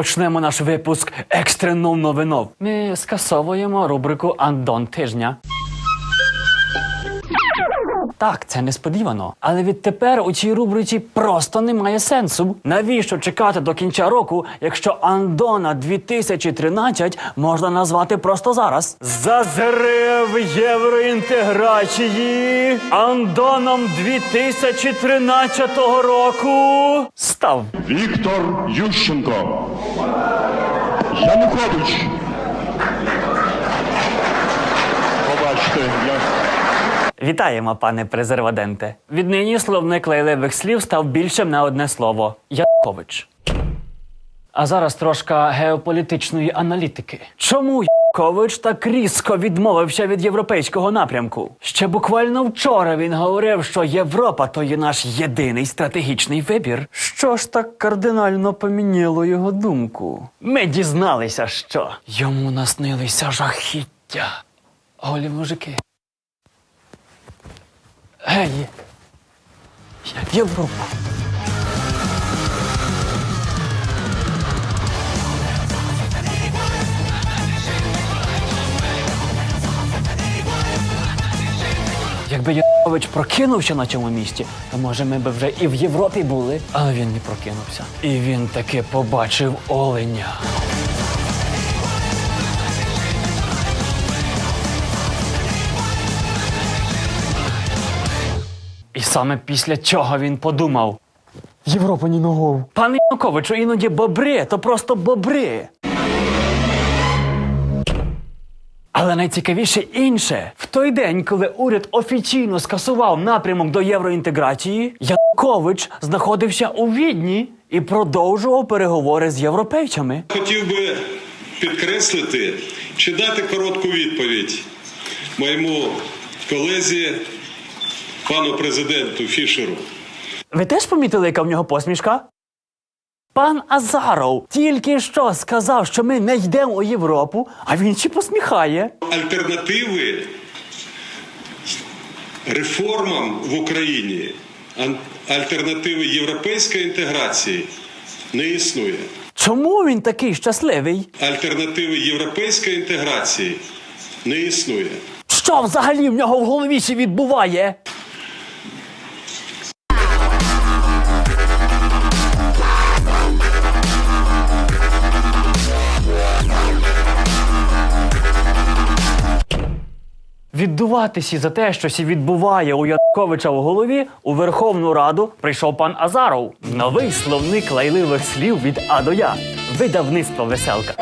розпочнемо наш випуск екстрену новинов. Ми скасовуємо рубрику Андон тижня. Так, це несподівано. Але відтепер у цій рубриці просто немає сенсу. Навіщо чекати до кінця року, якщо Андона 2013 можна назвати просто зараз? Зазрев євроінтеграції Андоном 2013 року став. Віктор Ющенко. Янукович. Побачте, я Вітаємо, пане презерваденте. Віднині словник лайливих слів став більшим на одне слово Якович. А зараз трошка геополітичної аналітики. Чому Якович так різко відмовився від європейського напрямку? Ще буквально вчора він говорив, що Європа то є наш єдиний стратегічний вибір. Що ж так кардинально поміняло його думку? Ми дізналися, що йому наснилися жахіття. Голі мужики. Гей! Європа! Якби Янукович прокинувся на цьому місці, то може ми би вже і в Європі були. Але він не прокинувся. І він таки побачив оленя. І саме після цього він подумав: Європа ні ногов. Пане Януковичу, іноді бобри, то просто бобри. Але найцікавіше інше, в той день, коли уряд офіційно скасував напрямок до євроінтеграції, Янукович знаходився у Відні і продовжував переговори з європейцями. Хотів би підкреслити чи дати коротку відповідь моєму колезі, пану президенту Фішеру. Ви теж помітили, яка в нього посмішка? Пан Азаров тільки що сказав, що ми не йдемо у Європу, а він ще посміхає. Альтернативи реформам в Україні, альтернативи європейської інтеграції не існує. Чому він такий щасливий? Альтернативи європейської інтеграції не існує. Що взагалі в нього в голові ще відбуває? Віддуватися за те, що сі відбуває у Янковича в голові, у Верховну Раду прийшов пан Азаров. Новий словник лайливих слів від А до Я. Видавництво веселка.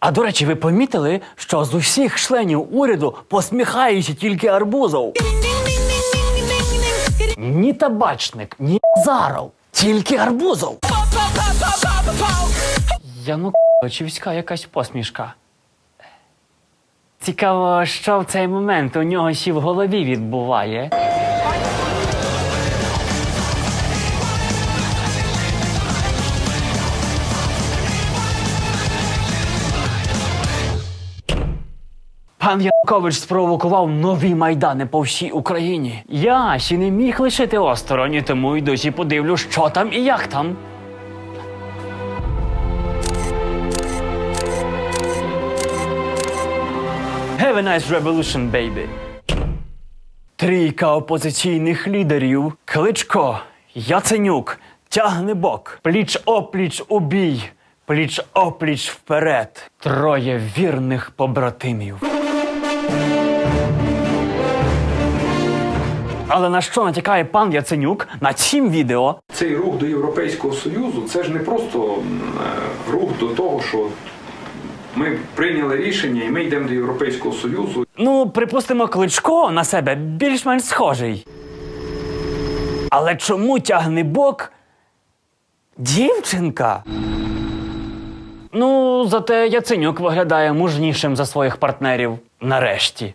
А до речі, ви помітили, що з усіх членів уряду посміхається тільки Арбузов. Ні табачник, ні Заров, тільки Арбузов. Януковичівська якась посмішка. Цікаво, що в цей момент у нього ще в голові відбуває. Пан Янукович спровокував нові майдани по всій Україні. Я ще не міг лишити осторонь, тому й досі подивлю, що там і як там. Have a nice revolution, baby. Трійка опозиційних лідерів Кличко, Яценюк, Тягнебок, пліч опліч у бій, пліч опліч вперед. Троє вірних побратимів. Але на що натякає пан Яценюк на цім відео? Цей рух до Європейського Союзу це ж не просто е, рух до того, що ми прийняли рішення і ми йдемо до Європейського Союзу. Ну, припустимо, кличко на себе більш-менш схожий. Але чому тягне бок дівчинка? Ну, зате Яценюк виглядає мужнішим за своїх партнерів нарешті.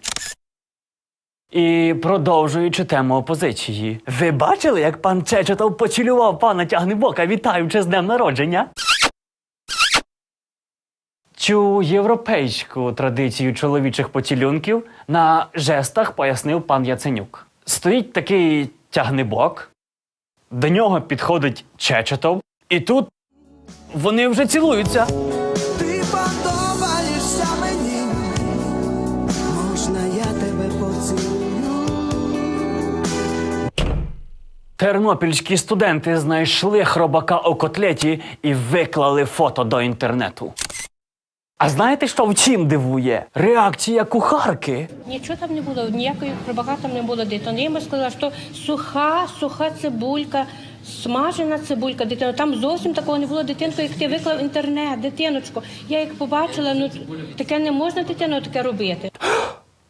І продовжуючи тему опозиції. Ви бачили, як пан Чечетов поцілював пана Тягнебока, вітаючи з днем народження? Цю європейську традицію чоловічих поцілунків на жестах пояснив пан Яценюк. Стоїть такий тягнебок, до нього підходить Чечетов, і тут вони вже цілуються. Тернопільські студенти знайшли хробака у котлеті і виклали фото до інтернету. А знаєте, що в чим дивує? Реакція кухарки. Нічого там не було, ніякої хробака там не було дитини. Я йому сказала, що суха, суха цибулька, смажена цибулька, дитина. Там зовсім такого не було дитинко, як ти виклав інтернет, дитиночко. Я як побачила, ну таке не можна дитину таке робити.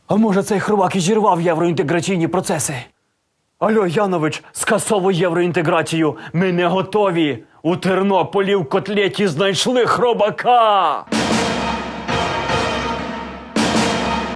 А може цей хробак і зірвав євроінтеграційні процеси? Альо, Янович, скасовуй євроінтеграцію. Ми не готові. У Тернополі в котлеті знайшли хробака.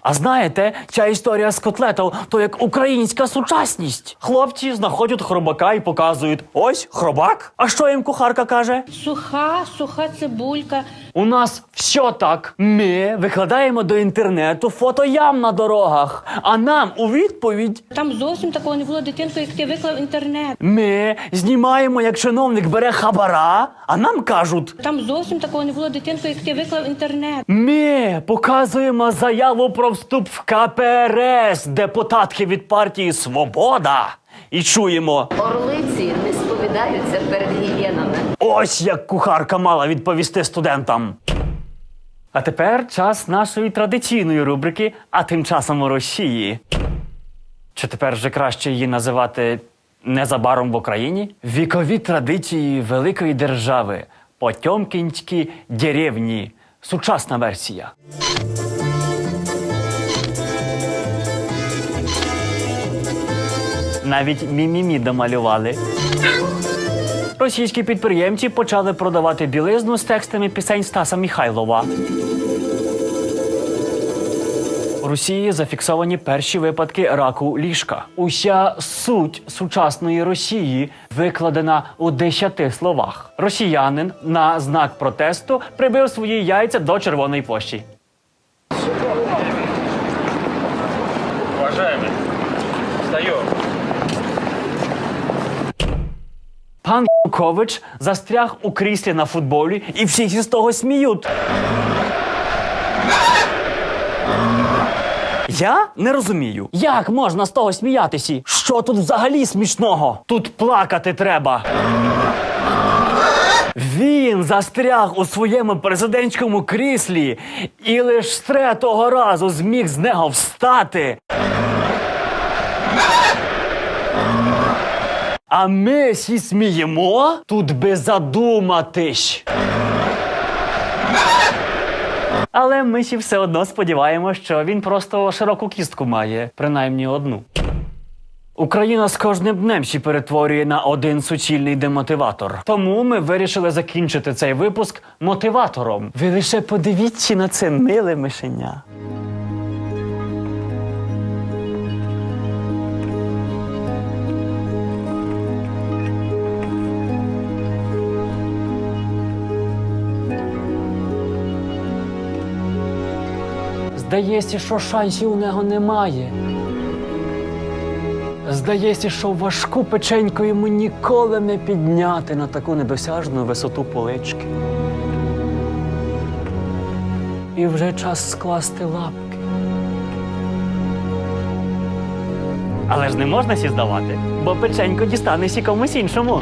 А знаєте, ця історія з котлетом то як українська сучасність. Хлопці знаходять хробака і показують: ось хробак. А що їм кухарка каже? Суха, суха цибулька. У нас все так. Ми викладаємо до інтернету фото ям на дорогах, а нам у відповідь Там зовсім такого не було дитинко, як ти виклав в інтернет. ми знімаємо, як чиновник бере хабара, а нам кажуть. Там зовсім такого не було дитинко, як ти виклав в інтернет. Ми показуємо заяву про вступ в КПРС депутатки від партії Свобода. І чуємо, Орлиці не сповідаються перед. Ось як кухарка мала відповісти студентам. А тепер час нашої традиційної рубрики, а тим часом у Росії. Чи тепер вже краще її називати незабаром в Україні? Вікові традиції великої держави. Потьомкінські деревні. Сучасна версія. Навіть мімімі домалювали. Російські підприємці почали продавати білизну з текстами пісень Стаса Міхайлова. У Росії зафіксовані перші випадки раку ліжка. Уся суть сучасної Росії викладена у десяти словах. Росіянин на знак протесту прибив свої яйця до Червоної площі. Уважаемый, Янукович застряг у кріслі на футболі, і всі з того сміють. Я не розумію, як можна з того сміятися? Що тут взагалі смішного? Тут плакати треба. Він застряг у своєму президентському кріслі і лише з третього разу зміг з нього встати. А ми всі сміємо тут би задуматись. Але ми всі все одно сподіваємося, що він просто широку кістку має, принаймні одну. Україна з кожним днем ще перетворює на один суцільний демотиватор. Тому ми вирішили закінчити цей випуск мотиватором. Ви лише подивіться на це миле мишеня. Здається, що шансів у нього немає. Здається, що важку печеньку йому ніколи не підняти на таку недосяжну висоту полички. І вже час скласти лапки. Але ж не можна сі здавати, бо печенько дістанеться комусь іншому.